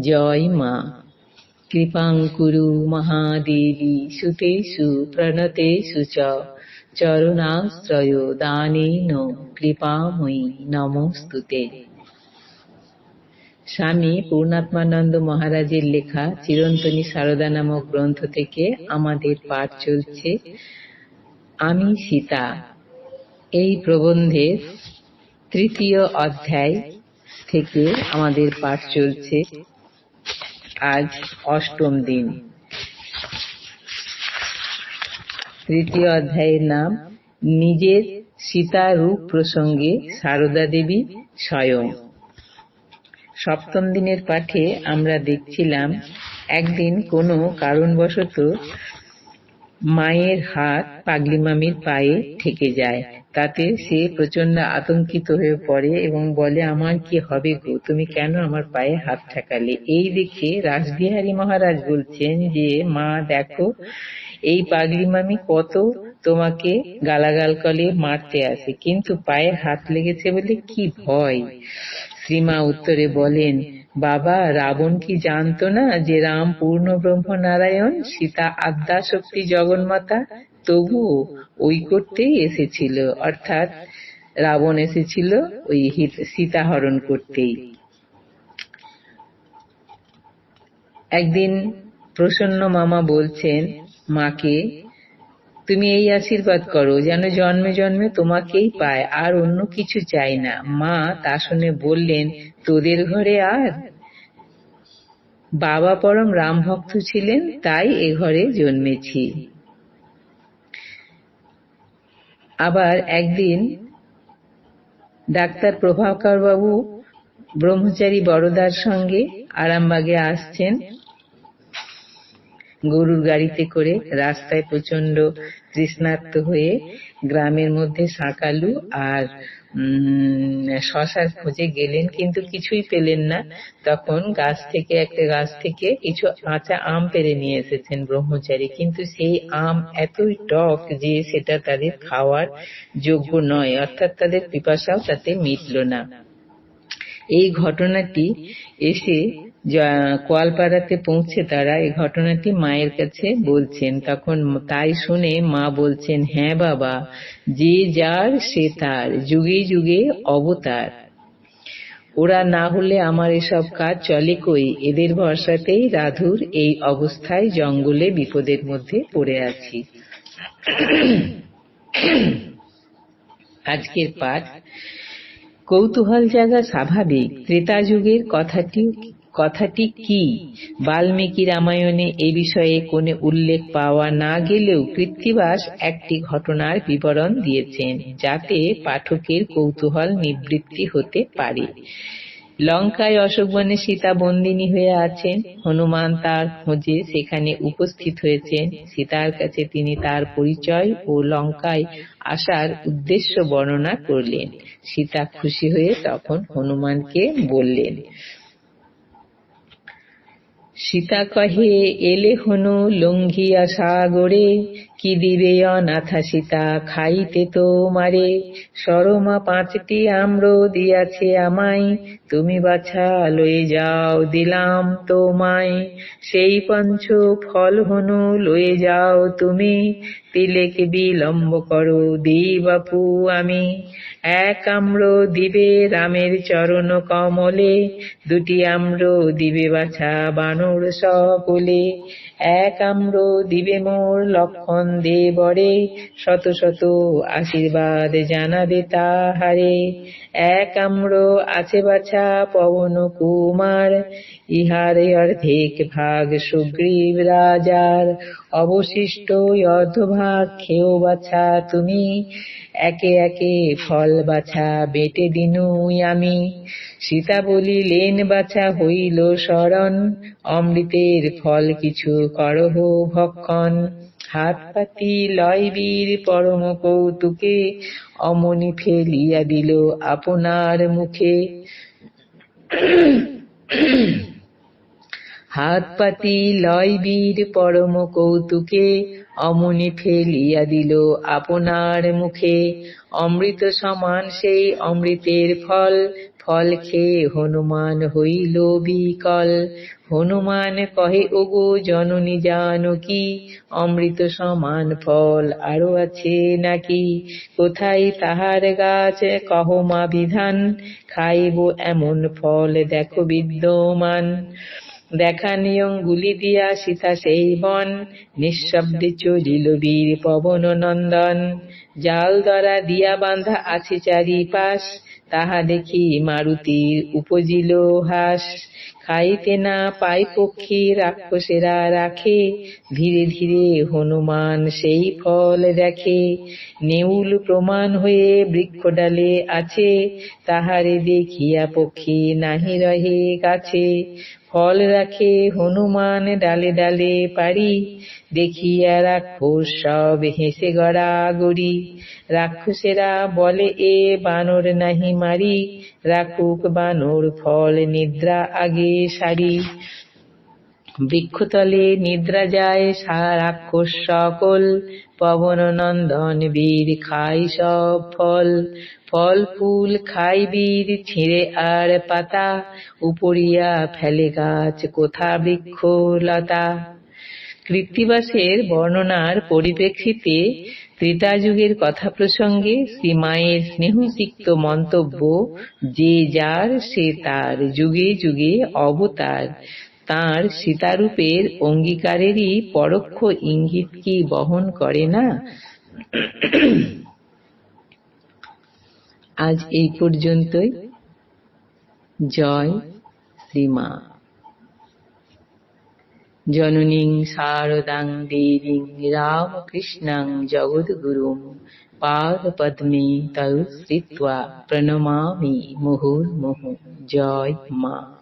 জয় মা। কৃপাং কুরু মহাদেবী, সুতেষু, প্রণতেষু চ। চরণাশ্রয় দানেন কৃপাময়ী নমস্তুতে। স্বামী পূর্ণাত্মানন্দ মহারাজের লেখা চিরন্তনী সারদা নামক গ্রন্থ থেকে আমাদের পাঠ চলছে, আমি সীতা। এই প্রবন্ধের তৃতীয় অধ্যায় থেকে আমাদের পাঠ চলছে। আজ অষ্টম দিন। তৃতীয় অধ্যায়ের নাম, নিজের সীতা রূপ প্রসঙ্গে সারদা দেবী স্বয়ং। সপ্তম দিনের পাঠে আমরা দেখছিলাম, একদিন কোনো কারণবশত মায়ের হাত পাগলি মামির পায়ে ঠেকে যায়। তাতে সে প্রচণ্ড আতঙ্কিত হয়ে পড়ে এবং বলে, আমার কি হবে গো? তুমি কেন আমার পায়ে হাত ঠেকালে? এই দেখে রাসবিহারী মহারাজ বলছেন যে, মা, দেখো, এই পাগলি মামি কত তোমাকে গালাগাল কলে, মারতে আসে। কিন্তু পায়ে হাত লেগেছে বলে কি ভয়? শ্রীমা উত্তরে বলেন বাবা, রাবণ কি জানতো না যে রাম পূর্ণ ব্রহ্ম নারায়ণ, সীতা আদ্যা শক্তি জগন্মাতা? তবুও ওই করতেই এসেছিল, অর্থাৎ রাবণ এসেছিল ওই সীতা হরণ করতেই। একদিন প্রসন্ন মামা বলছেন, মাকে তুমি এই আশীর্বাদ করো, যেন জন্মে জন্মে তোমাকেই পায়, আর অন্য কিছু চাই না। মা তা শুনে বললেন, তোদের ঘরে আর? বাবা পরম রাম ভক্ত ছিলেন, তাই এ ঘরে জন্মেছি। আবার একদিন ডাক্তার প্রভাকর বাবু ব্রহ্মচারী বড়দার সঙ্গে আরামবাগে আসছেন। গরুর গাড়িতে করে রাস্তায় প্রচণ্ড তৃষ্ণার্ত হয়ে গ্রামের মধ্যে শাকালু আর শশার খোঁজে গেলেন, কিন্তু কিছুই পেলেন না। তখন গাছ থেকে, একটা গাছ থেকে কিছু কাঁচা আম পেরে নিয়ে এসেছেন ব্রহ্মচারী। কিন্তু সেই আম এতই টক যে সেটা তাদের খাওয়ার যোগ্য নয়, অর্থাৎ তাদের পিপাসাও তাতে মিটল না। এই ঘটনাটি এসে কোয়ালপাড়াতে পৌঁছে তারা এই ঘটনাটি মায়ের কাছে বলছেন। তখন তাই শুনে মা বলছেন হ্যাঁ বাবা, যে যার সে তার, যুগে যুগে অবতার। ওরা না হলে আমার এসব কাজ চলে কই? এদের ভরসাতেই রাধুর এই অবস্থায় জঙ্গলে বিপদের মধ্যে পড়ে আছি। আজকের পাঠ কৌতূহল জাগা স্বাভাবিক। ত্রেতা যুগের কথাটি কথাটি কি? বাল্মীকি রামায়ণে এ বিষয়ে কোনো উল্লেখ পাওয়া না গেলেও কৃত্তিবাস একটি ঘটনার বিবরণ দিয়েছেন, যাতে পাঠকের কৌতূহল নিবৃত্তি হতে পারে। লঙ্কায় অশোকবনে সীতা বন্দিনী হয়ে আছেন, হনুমান তার খোঁজে সেখানে উপস্থিত হয়েছেন, সীতার কাছে তিনি তার পরিচয় ও লঙ্কায় আসার উদ্দেশ্য বর্ণনা করলেন। সীতা খুশি হয়ে তখন হনুমানকে বললেন সীতা কহে, এলে হনু লঙ্ঘিয়া সাগরে, কি দিবে অনাথা সীতা? খাইতে তো মারে। সরমা পাঁচটি আম্র দিয়াছে আমায়, তুমি বাছা লয়ে যাও, দিলাম তোমায়। সেই পঞ্চ ফল হনু লয়ে যাও তুমি, তিলেক বিলম্ব করো দি বাপু আমি। এক আম্র দিবে রামের চরণ কমলে, দুটি আম্র দিবে বাছা বানর সকলে এক আম্র দিবে মোর লক্ষণ দে বরে শত শত আশীর্বাদ জানাবে তাহারে। এক আম্র আছে বাছা পবন কুমার, ইহারে অর্ধেক ভাগ সুগ্রীব রাজার। অবশিষ্ট অর্ধভাগ খেও বাছা তুমি। একে একে ফল বাছা, বেটে দিনুই আমি। সীতা বলিলেন বাছা হইল শরণ। অমৃতের ফল কিছু করহ ভক্ষণ। হাত পাতি লয় বীর পরম কৌতুকে, অমনি ফেলিয়া দিল আপনার মুখে। হাত পাতি লয় বীর পরম কৌতুকে অমনি ফেলিয়া দিল আপনার মুখে। অমৃত সমান সেই অমৃতের ফল ফল খেয়ে হনুমান হইল বিকল। হনুমান কহে, ওগো জননী জানকী অমৃত সমান ফল আরও আছে নাকি? কোথায় তাহার গাছ? কহ মা বিধান, খাইব এমন ফল, দেখো বিদ্যমান। দেখা নিয়ম গুলি দিয়া সীতা সেই বন, নিঃশব্দে চলিল বীর পবন নন্দন। জাল দ্বারা দিয়া বাঁধা আছে চারিপাশ, তাহা দেখি মারুতির উপজিল হাস। খাইতে না পাই পক্ষী রাক্ষসেরা রাখে, ধীরে ধীরে হনুমান সেই ফল দেখে। নেউল প্রমাণ হয়ে বৃক্ষ ডালে আছে, তাহারে দেখিয়া পক্ষী নাহি রহে গাছে। ফল রাখে হনুমান ডালে ডালে পারি দেখিয়া রাক্ষস সব হেসে গড়া গড়ি। রাক্ষসেরা বলে, এ বানর নাহি মারি, রাখুক বানর ফল নিদ্রা আগে সারি। বৃক্ষতলে নিদ্রা যায় রাক্ষস সকল, পবন নন্দন বীর খাই সব ফল। ফল, ফুল, খাই বীর, ছিঁড়ে আর পাতা, উপরিয়া ফেলে গাছ, কোথা বৃক্ষ লতা? কৃত্তিবাসের বর্ণনার পরিপ্রেক্ষিতে ত্রেতাযুগের কথা প্রসঙ্গে শ্রীমায়ের স্নেহসিক্ত মন্তব্য, যে যার সে তার যুগে যুগে অবতার। তাঁর সীতারূপের অঙ্গীকারেরই পরোক্ষ ইঙ্গিত কি বহন করে না? আজ এই পর্যন্তই। জয় শ্রীমা। জননীং শারদাং দেবীং রামকৃষ্ণাং জগদ্গুরুং পাদপদ্মে তৌ শ্রিত্বা প্রণমামি মুহুর্মুহু। জয় মা।